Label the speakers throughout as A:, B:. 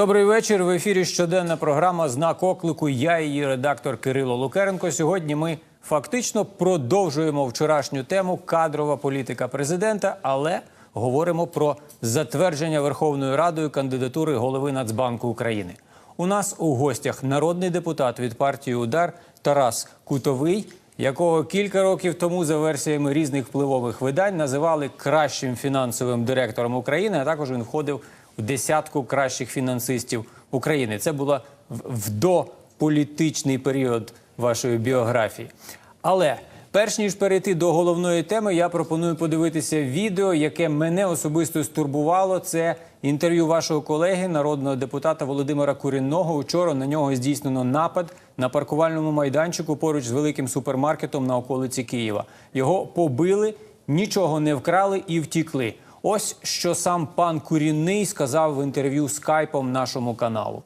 A: Добрий вечір. В ефірі щоденна програма Знак оклику. Я її редактор Кирило Лукеренко. Сьогодні ми фактично продовжуємо вчорашню тему кадрова політика президента, але говоримо про затвердження Верховною Радою кандидатури голови Нацбанку України. У нас у гостях народний депутат від партії Удар Тарас Кутовий, якого кілька років тому за версіями різних впливових видань називали кращим фінансовим директором України. А також він входив у десятку кращих фінансистів України. Це було в- в дополітичний період вашої біографії. Але перш ніж перейти до головної теми, я пропоную подивитися відео, яке мене особисто стурбувало. Це інтерв'ю вашого колеги, народного депутата Володимира Курінного. Учора на нього здійснено напад на паркувальному майданчику поруч з великим супермаркетом на околиці Києва. Його побили, нічого не вкрали і втікли. Ось що сам пан Курінний сказав в інтерв'ю скайпом нашому каналу.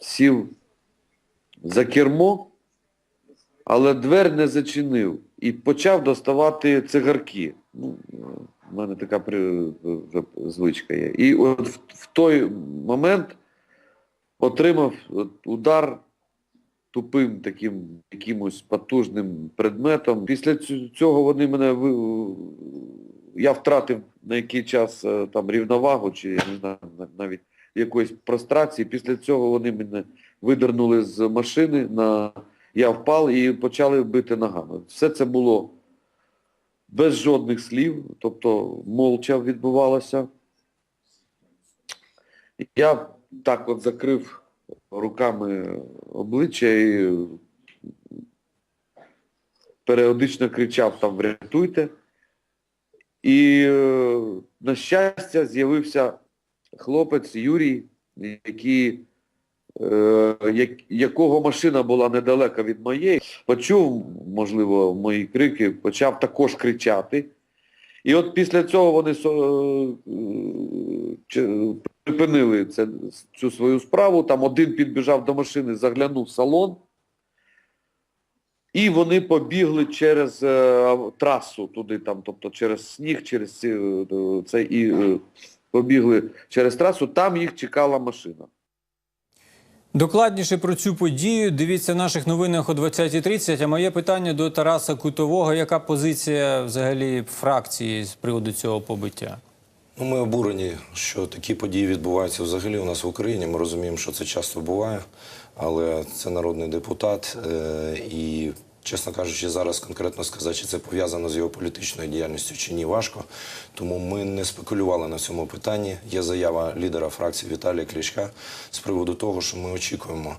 B: сів за кермо, але двер не зачинив і почав доставати цигарки. Ну, в мене така при... звичка є. І от в, той момент отримав удар тупим таким якимось потужним предметом. Після цього вони мене я втратив на який час е, там рівновагу, чи я не знаю, навіть якоїсь прострації. Після цього вони мене видернули з машини, на... я впав і почали бити ногами. Все це було без жодних слів, тобто молча відбувалося. Я так от закрив руками обличчя і періодично кричав там врятуйте. І, е, на щастя, з'явився хлопець Юрій, який, е, якого машина була недалеко від моєї, почув, можливо, мої крики, почав також кричати. І от після цього вони е, припинили цю свою справу. Там один підбіжав до машини, заглянув в салон. І вони побігли через е, трасу туди, там, тобто через сніг, через ці, е, це і е, побігли через трасу, там їх чекала машина.
A: Докладніше про цю подію дивіться в наших новинах о 20.30. А моє питання до Тараса Кутового: яка позиція взагалі фракції з приводу цього побиття?
C: Ну, ми обурені, що такі події відбуваються взагалі у нас в Україні. Ми розуміємо, що це часто буває, але це народний депутат. е, І, чесно кажучи, зараз конкретно сказати, чи це пов'язано з його політичною діяльністю чи ні, важко. Тому ми не спекулювали на цьому питанні. Є заява лідера фракції Віталія Кличка з приводу того, що ми очікуємо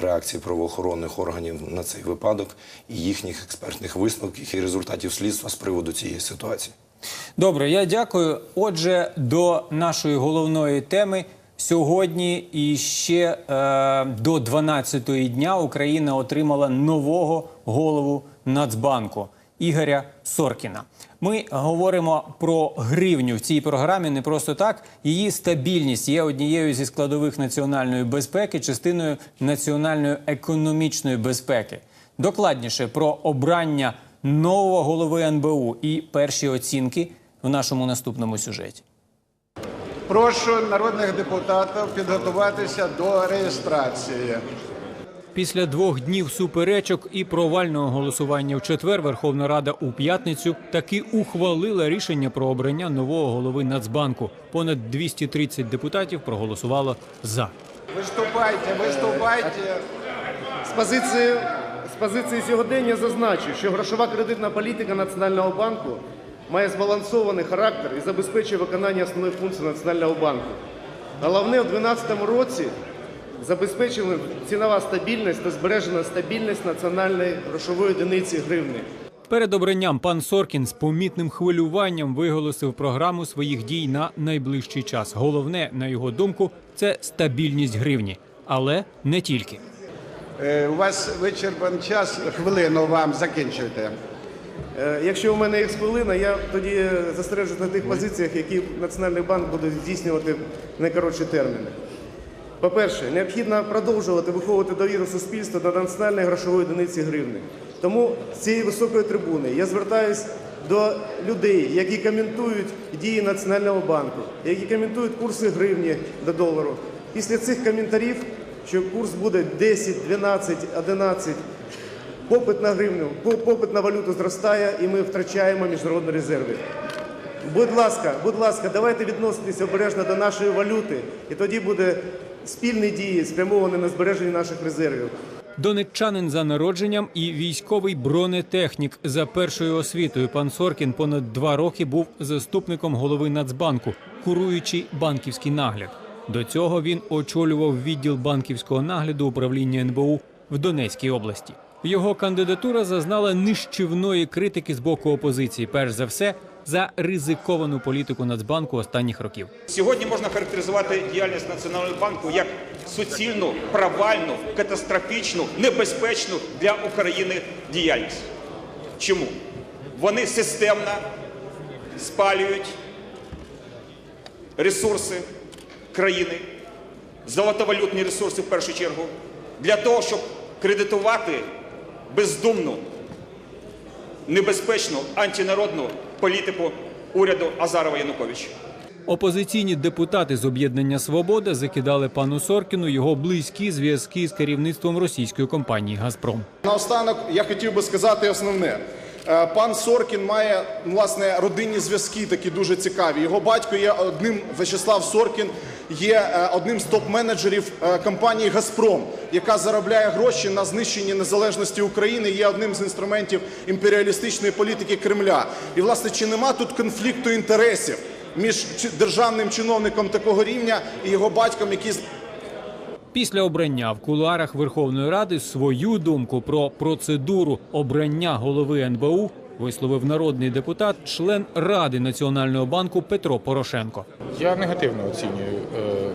C: реакції правоохоронних органів на цей випадок і їхніх експертних висновків і результатів слідства з приводу цієї ситуації.
A: Добре, я дякую. Отже, до нашої головної теми. Сьогодні і ще е, до 12-ї дня Україна отримала нового голову Нацбанку Ігоря Соркіна. Ми говоримо про гривню в цій програмі не просто так. Її стабільність є однією зі складових національної безпеки, частиною національної економічної безпеки. Докладніше про обрання нового голови НБУ і перші оцінки в нашому наступному сюжеті.
D: Прошу народних депутатів підготуватися до реєстрації.
A: Після двох днів суперечок і провального голосування в четвер Верховна Рада у п'ятницю таки ухвалила рішення про обрання нового голови Нацбанку. Понад 230 депутатів проголосувало за.
D: Виступайте, виступайте.
E: З позиції, з позиції сьогодення зазначу, що грошова кредитна політика Національного банку має збалансований характер і забезпечує виконання основних функцій Національного банку. Головне, у 2012 році забезпечили цінова стабільність та збережена стабільність національної грошової одиниці гривни.
A: Перед обранням пан Соркін з помітним хвилюванням виголосив програму своїх дій на найближчий час. Головне, на його думку, це стабільність гривні, але не тільки.
D: Е, У вас вичерпан час, хвилину вам закінчуйте.
E: Е, Якщо у мене є хвилина, я тоді застережусь на тих позиціях, які Національний банк буде здійснювати в найкоротші терміни. По-перше, необхідно продовжувати виховувати довіру суспільства до національної грошової одиниці гривни. Тому з цієї високої трибуни я звертаюсь до людей, які коментують дії Національного банку, які коментують курси гривні до долару. Після цих коментарів, що курс буде 10, 12, 11, попит на гривню, попит на валюту зростає і ми втрачаємо міжнародні резерви. Будь ласка, будь ласка, давайте відноситися обережно до нашої валюти, і тоді буде спільні дії спрямовані на збереження наших резервів.
A: Донеччанин за народженням і військовий бронетехнік за першою освітою. Пан Соркін понад два роки був заступником голови Нацбанку, куруючи банківський нагляд. До цього він очолював відділ банківського нагляду управління НБУ в Донецькій області. Його кандидатура зазнала нищівної критики з боку опозиції, перш за все за ризиковану політику Нацбанку останніх років.
F: Сьогодні можна характеризувати діяльність Національного банку як суцільну, провальну, катастрофічну, небезпечну для України діяльність. Чому? Вони системно спалюють ресурси країни, золотовалютні ресурси в першу чергу, для того, щоб кредитувати бездумну, небезпечну антинародну політику уряду Азарова Януковича.
A: Опозиційні депутати з об'єднання Свобода закидали пану Соркіну його близькі зв'язки з керівництвом російської компанії Газпром.
G: Наостанок я хотів би сказати основне. Е, Пан Соркін має власне родинні зв'язки, такі дуже цікаві. Його батько є одним Вячеслав Соркін, є е, одним з топ-менеджерів е, компанії Газпром, яка заробляє гроші на знищенні незалежності України. Є одним з інструментів імперіалістичної політики Кремля. І власне чи нема тут конфлікту інтересів між державним чиновником такого рівня і його батьком, який
A: Після обрання в кулуарах Верховної Ради свою думку про процедуру обрання голови НБУ висловив народний депутат, член Ради Національного банку Петро Порошенко.
H: Я негативно оцінюю е,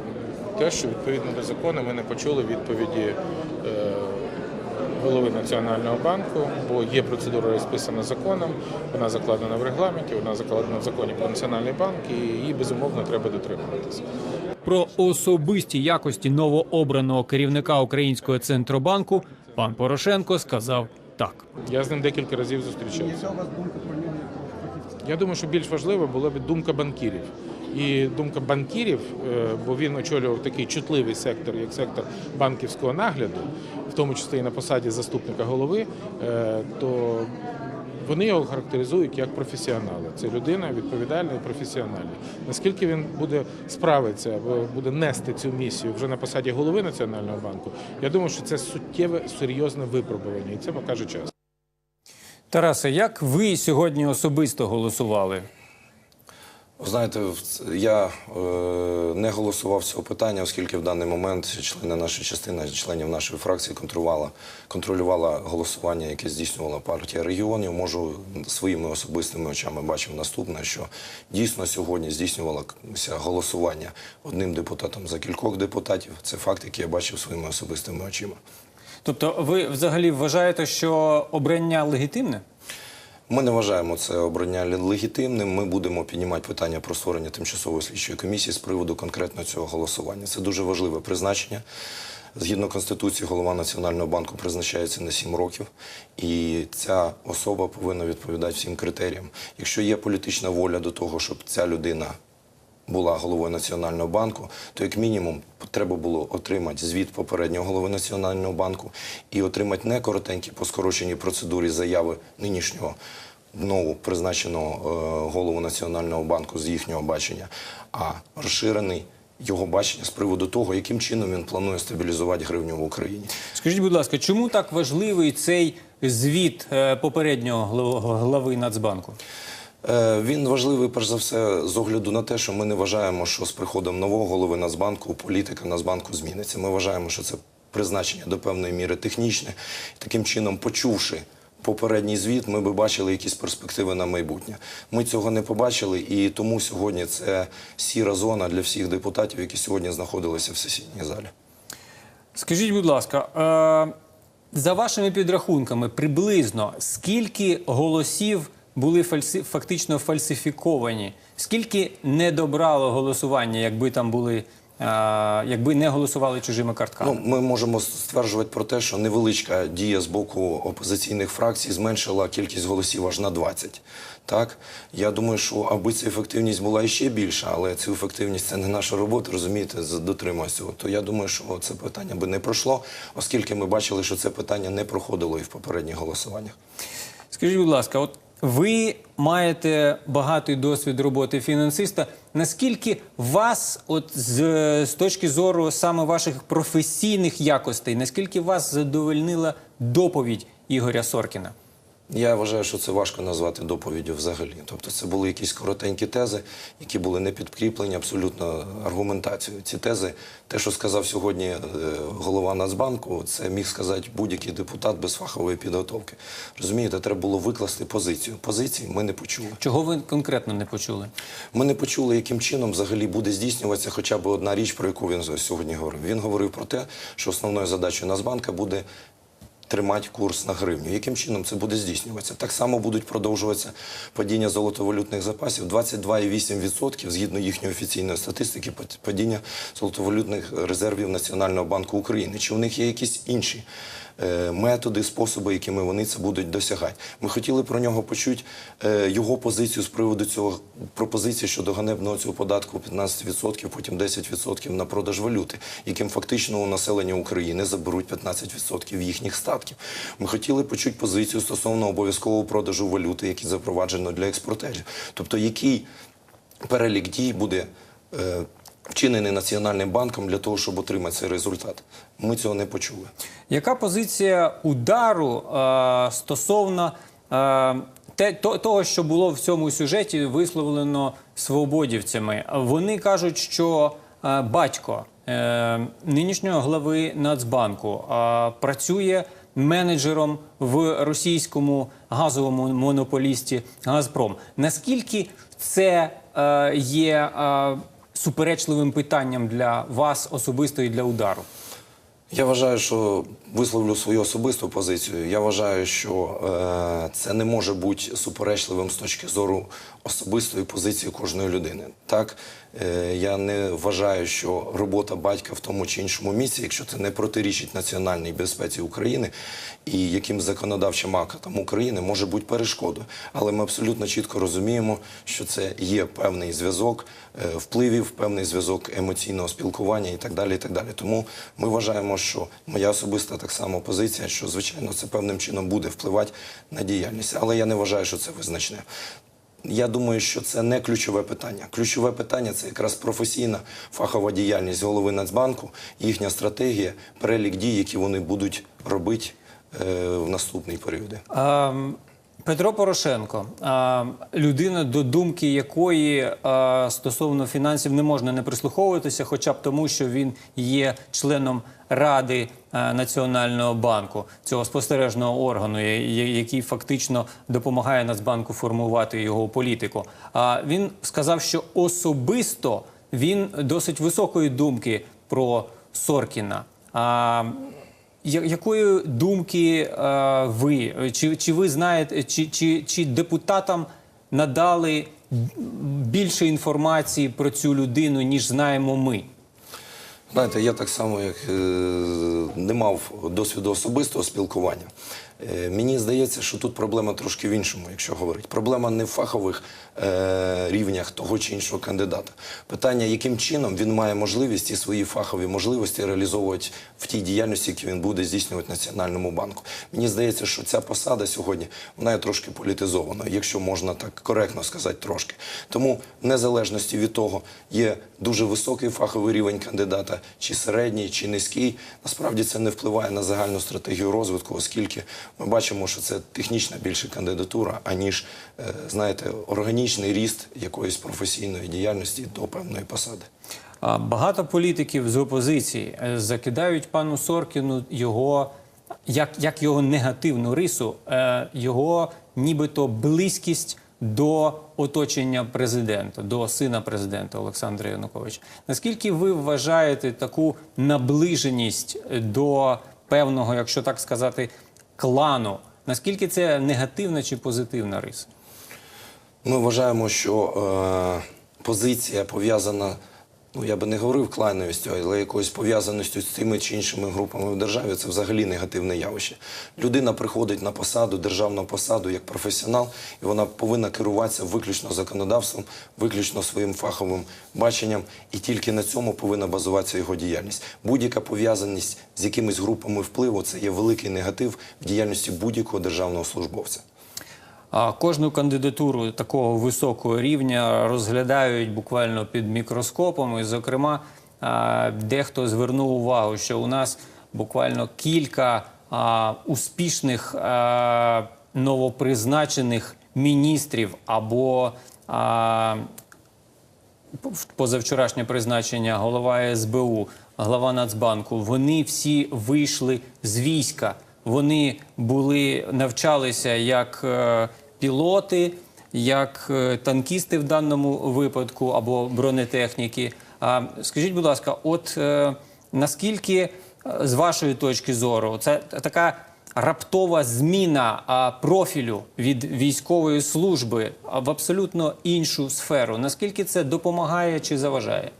H: те, що відповідно до закону ми не почули відповіді е, голови Національного банку, бо є процедура розписана законом, вона закладена в регламенті, вона закладена в законі про національний банк, і її безумовно треба дотримуватися.
A: Про особисті якості новообраного керівника Українського центробанку пан Порошенко сказав так.
H: Я з ним декілька разів зустрічався. Я думаю, що більш важливо була б думка банкірів. І думка банкірів, е, бо він очолював такий чутливий сектор, як сектор банківського нагляду, в тому числі і на посаді заступника голови, е, то вони його характеризують як професіонала. Це людина відповідальна і професіональна. Наскільки він буде справитися, або буде нести цю місію вже на посаді голови Національного банку, я думаю, що це суттєве серйозне випробування, і це покаже час.
A: Тарасе, як ви сьогодні особисто голосували?
C: Знаєте, я е, не голосував цього питання, оскільки в даний момент члени нашої частини, членів нашої фракції контролювала, контролювала голосування, яке здійснювала партія регіонів. Можу своїми особистими очами бачив наступне, що дійсно сьогодні здійснювалося голосування одним депутатом за кількох депутатів. Це факт, який я бачив своїми особистими очима.
A: Тобто, ви взагалі вважаєте, що обрання легітимне?
C: Ми не вважаємо це обрання легітимним. Ми будемо піднімати питання про створення тимчасової слідчої комісії з приводу конкретно цього голосування. Це дуже важливе призначення. Згідно Конституції, голова Національного банку призначається на 7 років, і ця особа повинна відповідати всім критеріям. Якщо є політична воля до того, щоб ця людина була головою Національного банку, то як мінімум треба було отримати звіт попереднього голови Національного банку і отримати не коротенькі по скороченій процедурі заяви нинішнього нового призначеного е, голову Національного банку з їхнього бачення, а розширений його бачення з приводу того, яким чином він планує стабілізувати гривню в Україні.
A: Скажіть, будь ласка, чому так важливий цей звіт е, попереднього глав- глави Нацбанку?
C: Е, Він важливий, перш за все, з огляду на те, що ми не вважаємо, що з приходом нового голови Нацбанку політика Нацбанку зміниться. Ми вважаємо, що це призначення до певної міри технічне. Таким чином, почувши попередній звіт, ми би бачили якісь перспективи на майбутнє. Ми цього не побачили, і тому сьогодні це сіра зона для всіх депутатів, які сьогодні знаходилися в сесійній залі.
A: Скажіть, будь ласка, е, за вашими підрахунками, приблизно скільки голосів були фальсі... фактично фальсифіковані? Скільки не добрало голосування, якби там були якби не голосували чужими картками?
C: Ну, ми можемо стверджувати про те, що невеличка дія з боку опозиційних фракцій зменшила кількість голосів аж на 20. Так, я думаю, що аби ця ефективність була іще більша, але цю ефективність це не наша робота, розумієте, дотримуюсь цього. То я думаю, що це питання би не пройшло, оскільки ми бачили, що це питання не проходило і в попередніх голосуваннях.
A: Скажіть, будь ласка, от ви маєте багатий досвід роботи фінансиста. Наскільки вас, от з, з точки зору саме ваших професійних якостей, наскільки вас задовольнила доповідь Ігоря Соркіна?
C: Я вважаю, що це важко назвати доповіддю взагалі. Тобто це були якісь коротенькі тези, які були не підкріплені абсолютно аргументацією. Ці тези, те, що сказав сьогодні е, голова Нацбанку, це міг сказати будь-який депутат без фахової підготовки. Розумієте, треба було викласти позицію. Позиції ми не почули.
A: Чого ви конкретно не почули?
C: Ми не почули, яким чином взагалі буде здійснюватися хоча б одна річ, про яку він сьогодні говорив. Він говорив про те, що основною задачею Нацбанка буде тримати курс на гривню. Яким чином це буде здійснюватися? Так само будуть продовжуватися падіння золотовалютних запасів 22,8% згідно їхньої офіційної статистики, падіння золотовалютних резервів Національного банку України. Чи в них є якісь інші? Е, Методи, способи, якими вони це будуть досягати. Ми хотіли про нього почути е, його позицію з приводу цього пропозиції щодо ганебного цього податку 15%, потім 10% на продаж валюти, яким фактично у населення України заберуть 15% їхніх статків. Ми хотіли почути позицію стосовно обов'язкового продажу валюти, який запроваджено для експортерів. Тобто, який перелік дій буде е, вчинений Національним банком для того, щоб отримати цей результат. Ми цього не почули.
A: Яка позиція удару е, стосовно е, те, то, того, що було в цьому сюжеті висловлено свободівцями? Вони кажуть, що е, батько е, нинішнього глави Нацбанку е, працює менеджером в російському газовому монополісті Газпром. Наскільки це е, є е, суперечливим питанням для вас особисто і для удару?
C: Я вважаю, що висловлю свою особисту позицію. Я вважаю, що е, це не може бути суперечливим з точки зору особистої позиції кожної людини. Так, е, я не вважаю, що робота батька в тому чи іншому місці, якщо це не протирічить національній безпеці України і яким законодавчим актам України може бути перешкодою. Але ми абсолютно чітко розуміємо, що це є певний зв'язок е, впливів, певний зв'язок емоційного спілкування і так далі. І так далі. Тому ми вважаємо, що моя особиста так само позиція, що звичайно це певним чином буде впливати на діяльність, але я не вважаю, що це визначне. Я думаю, що це не ключове питання. Ключове питання це якраз професійна фахова діяльність голови Нацбанку, їхня стратегія, перелік дій, які вони будуть робити е, в наступні періоди.
A: Ем, Петро Порошенко, ем, людина, до думки якої е, стосовно фінансів не можна не прислуховуватися, хоча б тому, що він є членом Ради Національного банку, цього спостережного органу, який фактично допомагає Нацбанку формувати його політику. А він сказав, що особисто він досить високої думки про Соркіна. А, Якої думки е, ви? Чи, чи ви знаєте, чи, чи, чи депутатам надали більше інформації про цю людину, ніж знаємо ми?
C: Знаєте, я так само, як е, не мав досвіду особистого спілкування. Е, мені здається, що тут проблема трошки в іншому, якщо говорити. Проблема не в фахових е, рівнях того чи іншого кандидата. Питання, яким чином він має можливість ці свої фахові можливості реалізовувати в тій діяльності, яку він буде здійснювати Національному банку. Мені здається, що ця посада сьогодні вона є трошки політизованою, якщо можна так коректно сказати, трошки. Тому, в незалежності від того, є дуже високий фаховий рівень кандидата, чи середній, чи низький. Насправді це не впливає на загальну стратегію розвитку, оскільки ми бачимо, що це технічна більше кандидатура, аніж е, знаєте, органічний ріст якоїсь професійної діяльності до певної посади.
A: Багато політиків з опозиції е, закидають пану Соркіну його як, як його негативну рису, е, його нібито близькість до оточення президента, до сина президента Олександра Януковича. Наскільки ви вважаєте таку наближеність до певного, якщо так сказати, клану? Наскільки це негативна чи позитивна риса?
C: Ми вважаємо, що е, позиція пов'язана ну я би не говорив клайновістю, але якоюсь пов'язаністю з тими чи іншими групами в державі, це взагалі негативне явище. Людина приходить на посаду, державну посаду як професіонал, і вона повинна керуватися виключно законодавством, виключно своїм фаховим баченням, і тільки на цьому повинна базуватися його діяльність. Будь-яка пов'язаність з якимись групами впливу це є великий негатив в діяльності будь-якого державного службовця.
A: Кожну кандидатуру такого високого рівня розглядають буквально під мікроскопом. І, зокрема, дехто звернув увагу, що у нас буквально кілька успішних новопризначених міністрів або позавчорашнє призначення голова СБУ, глава Нацбанку, вони всі вийшли з війська. Вони були навчалися як е, пілоти, як е, танкісти в даному випадку або бронетехніки. Скажіть, будь ласка, от е, наскільки з вашої точки зору це така раптова зміна профілю від військової служби в абсолютно іншу сферу. Наскільки це допомагає чи заважає?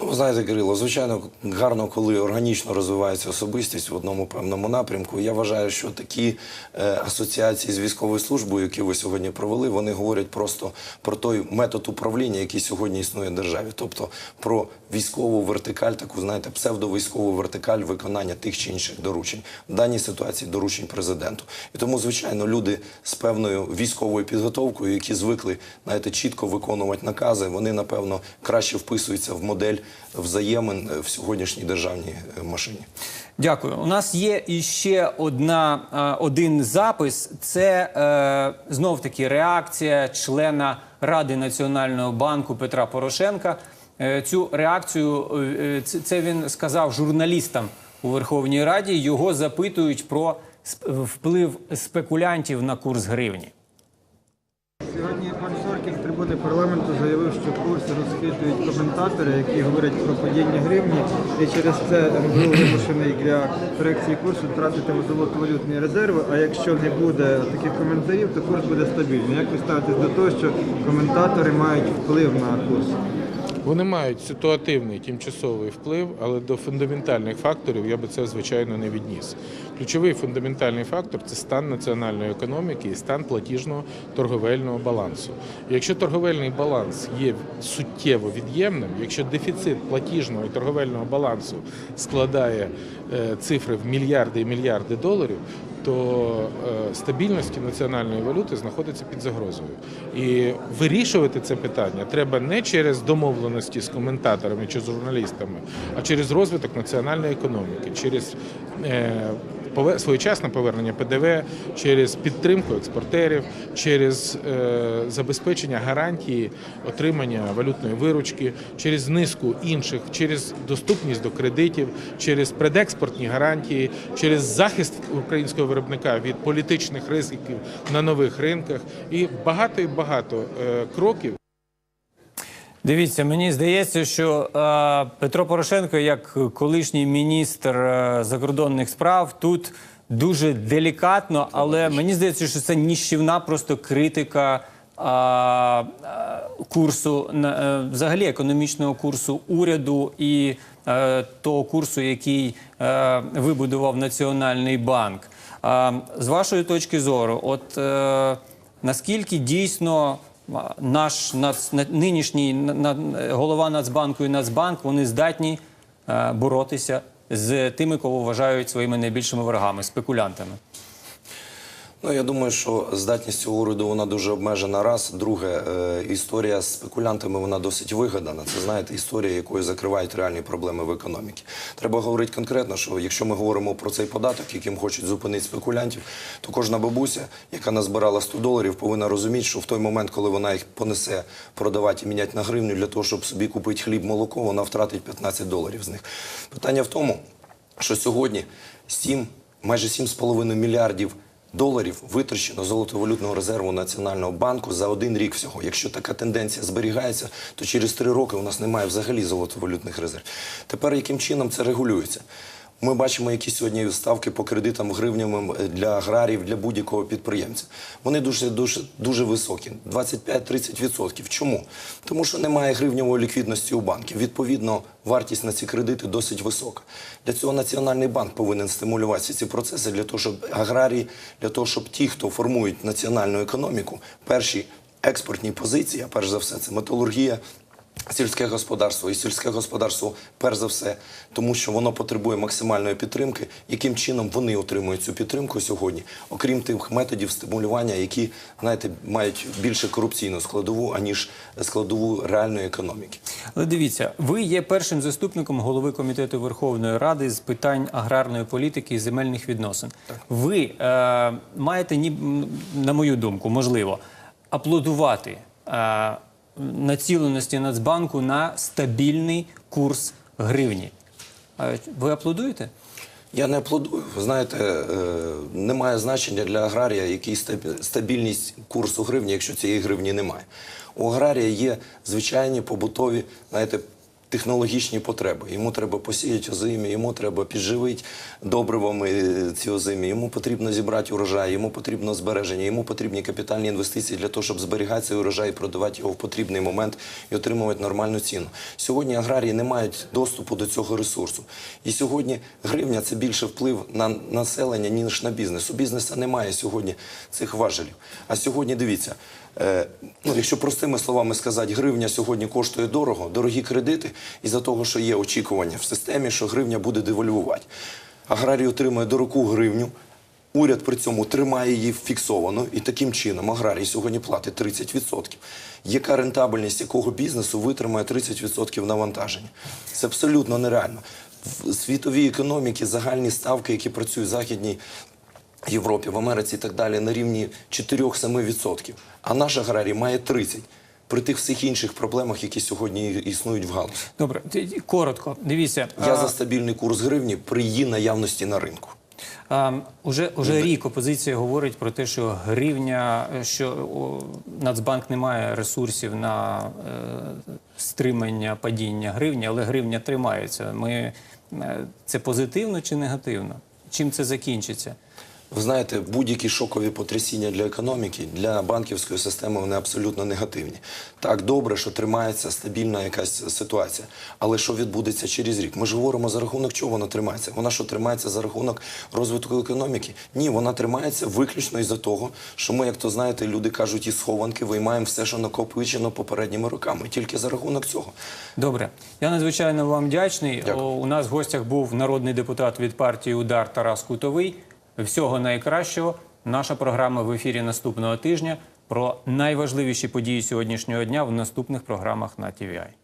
C: Ну, знаєте, Кирило, звичайно, гарно, коли органічно розвивається особистість в одному певному напрямку. Я вважаю, що такі е, асоціації з військовою службою, які ви сьогодні провели, вони говорять просто про той метод управління, який сьогодні існує в державі, тобто про військову вертикаль, таку знаєте, псевдовійськову вертикаль виконання тих чи інших доручень. В даній ситуації доручень президенту. І тому, звичайно, люди з певною військовою підготовкою, які звикли знаєте, чітко виконувати накази, вони напевно краще вписуються в модель взаємин е, в сьогоднішній державній е, машині.
A: Дякую. У нас є іще одна е, один запис. Це е, знов таки реакція члена Ради Національного банку Петра Порошенка. Е, цю реакцію е, це, він сказав журналістам у Верховній Раді. Його запитують про вплив спекулянтів на курс гривні.
I: Сьогодні пан Соркін з трибуни парламенту заявив, що курс розхитують коментатори, які говорять про падіння гривні, і через це МВУ вимушений для корекції курсу втратити золотовалютні резерви. А якщо не буде таких коментарів, то курс буде стабільний. Як ви ставитесь до того, що коментатори мають вплив на курс?
H: Вони мають ситуативний тимчасовий вплив, але до фундаментальних факторів я би це звичайно не відніс. Ключовий фундаментальний фактор це стан національної економіки і стан платіжного торговельного балансу. Якщо торговельний баланс є суттєво від'ємним, якщо дефіцит платіжного і торговельного балансу складає е, цифри в мільярди і мільярди доларів, то е, стабільності національної валюти знаходиться під загрозою. І вирішувати це питання треба не через домовленості з коментаторами чи з журналістами, а через розвиток національної економіки, через е, своєчасне повернення ПДВ, через підтримку експортерів, через е, забезпечення гарантії отримання валютної виручки, через низку інших, через доступність до кредитів, через предекспортні гарантії, через захист українського виробника від політичних ризиків на нових ринках і багато і багато е, кроків.
A: Дивіться, мені здається, що е, Петро Порошенко, як колишній міністр е, закордонних справ, тут дуже делікатно, але мені здається, що це ніщівна просто критика е, е, курсу е, взагалі економічного курсу уряду і е, того курсу, який е, вибудував Національний банк. Е, з вашої точки зору, от е, наскільки дійсно наш нац, на- нинішній на- голова Нацбанку і Нацбанк вони здатні е, боротися з тими, кого вважають своїми найбільшими ворогами, спекулянтами.
C: Ну, я думаю, що здатність цього уряду вона дуже обмежена. Раз. Друге, е, історія з спекулянтами вона досить вигадана. Це знаєте, історія, якою закривають реальні проблеми в економіці. Треба говорити конкретно, що якщо ми говоримо про цей податок, яким хочуть зупинити спекулянтів, то кожна бабуся, яка назбирала 100 доларів, повинна розуміти, що в той момент, коли вона їх понесе продавати і міняти на гривню для того, щоб собі купити хліб, молоко, вона втратить 15 доларів з них. Питання в тому, що сьогодні 7, майже 7,5 мільярдів доларів витрачено золотовалютного резерву Національного банку за один рік всього. Якщо така тенденція зберігається, то через три роки у нас немає взагалі золотовалютних резервів. Тепер яким чином це регулюється? Ми бачимо, які сьогодні ставки по кредитам гривневим для аграріїв, для будь-якого підприємця. Вони дуже дуже дуже високі 25-30%. Чому? Тому що немає гривневої ліквідності у банків. Відповідно, вартість на ці кредити досить висока. Для цього Національний банк повинен стимулювати ці процеси для того, щоб аграрії, для того, щоб ті, хто формують національну економіку, перші експортні позиції, а перш за все, це металургія. Сільське господарство і сільське господарство, перш за все, тому що воно потребує максимальної підтримки. Яким чином вони отримують цю підтримку сьогодні, окрім тих методів стимулювання, які знаєте, мають більше корупційну складову аніж складову реальної економіки.
A: Але дивіться, ви є першим заступником голови комітету Верховної Ради з питань аграрної політики і земельних відносин. Ви е, маєте, ні, на мою думку, можливо, аплодувати е, націленості Нацбанку на стабільний курс гривні. Ви аплодуєте?
C: Я не аплодую. Ви знаєте, е, немає значення для аграрія, який стабі- стабільність курсу гривні, якщо цієї гривні немає. У аграрія є звичайні побутові, знаєте, технологічні потреби. Йому треба посіяти озимі, йому треба підживити добривами е, ці озимі, йому потрібно зібрати урожай, йому потрібно збереження, йому потрібні капітальні інвестиції для того, щоб зберігати цей урожай продавати його в потрібний момент і отримувати нормальну ціну. Сьогодні аграрії не мають доступу до цього ресурсу. І сьогодні гривня це більше вплив на населення, ніж на бізнес. У бізнесу немає сьогодні цих важелів. А сьогодні дивіться. Е, ну, якщо простими словами сказати, гривня сьогодні коштує дорого, дорогі кредити, із-за того, що є очікування в системі, що гривня буде девальвувати. Аграрій отримує дорогу гривню, уряд при цьому тримає її фіксовано, і таким чином аграрій сьогодні платить 30%. Яка рентабельність якого бізнесу витримає 30% навантаження? Це абсолютно нереально. В світовій економіці загальні ставки, які працюють в західній Європі, в Америці і так далі на рівні 4-7%. А наш аграрій має 30% при тих всіх інших проблемах, які сьогодні існують в галузі.
A: Добре, коротко. Дивіться.
C: Я
A: а,
C: за стабільний курс гривні при її наявності на ринку.
A: А, уже, уже рік опозиція говорить про те, що гривня, що о, Нацбанк не має ресурсів на е, стримання падіння гривні, але гривня тримається. Ми, е, це позитивно чи негативно? Чим це закінчиться?
C: Ви знаєте, будь-які шокові потрясіння для економіки, для банківської системи вони абсолютно негативні. Так, добре, що тримається стабільна якась ситуація. Але що відбудеться через рік? Ми ж говоримо за рахунок чого вона тримається. Вона що тримається за рахунок розвитку економіки? Ні, вона тримається виключно із-за того, що ми, як то знаєте, люди кажуть, із схованки виймаємо все, що накопичено попередніми роками. Тільки за рахунок цього.
A: Добре, я надзвичайно вам вдячний.
C: Дякую.
A: У нас в гостях був народний депутат від партії Удар Тарас Кутовий. Всього найкращого. Наша програма в ефірі наступного тижня про найважливіші події сьогоднішнього дня в наступних програмах на TVI.